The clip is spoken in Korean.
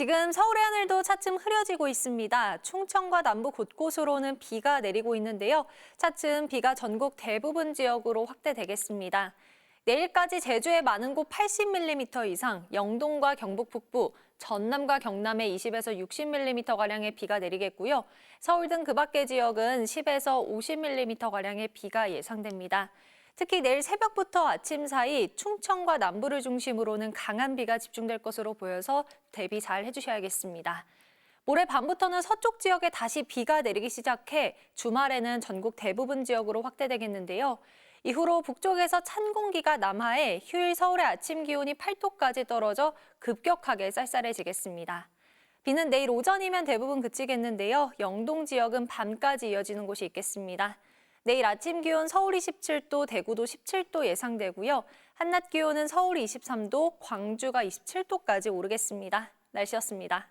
지금 서울의 하늘도 차츰 흐려지고 있습니다. 충청과 남부 곳곳으로는 비가 내리고 있는데요. 차츰 비가 전국 대부분 지역으로 확대되겠습니다. 내일까지 제주의 많은 곳 80mm 이상, 영동과 경북 북부, 전남과 경남에 20에서 60mm가량의 비가 내리겠고요. 서울 등 그 밖의 지역은 10에서 50mm가량의 비가 예상됩니다. 특히 내일 새벽부터 아침 사이 충청과 남부를 중심으로는 강한 비가 집중될 것으로 보여서 대비 잘 해주셔야겠습니다. 모레 밤부터는 서쪽 지역에 다시 비가 내리기 시작해 주말에는 전국 대부분 지역으로 확대되겠는데요. 이후로 북쪽에서 찬 공기가 남하해 휴일 서울의 아침 기온이 8도까지 떨어져 급격하게 쌀쌀해지겠습니다. 비는 내일 오전이면 대부분 그치겠는데요. 영동 지역은 밤까지 이어지는 곳이 있겠습니다. 내일 아침 기온 서울이 17도, 대구도 17도 예상되고요. 한낮 기온은 서울이 23도, 광주가 27도까지 오르겠습니다. 날씨였습니다.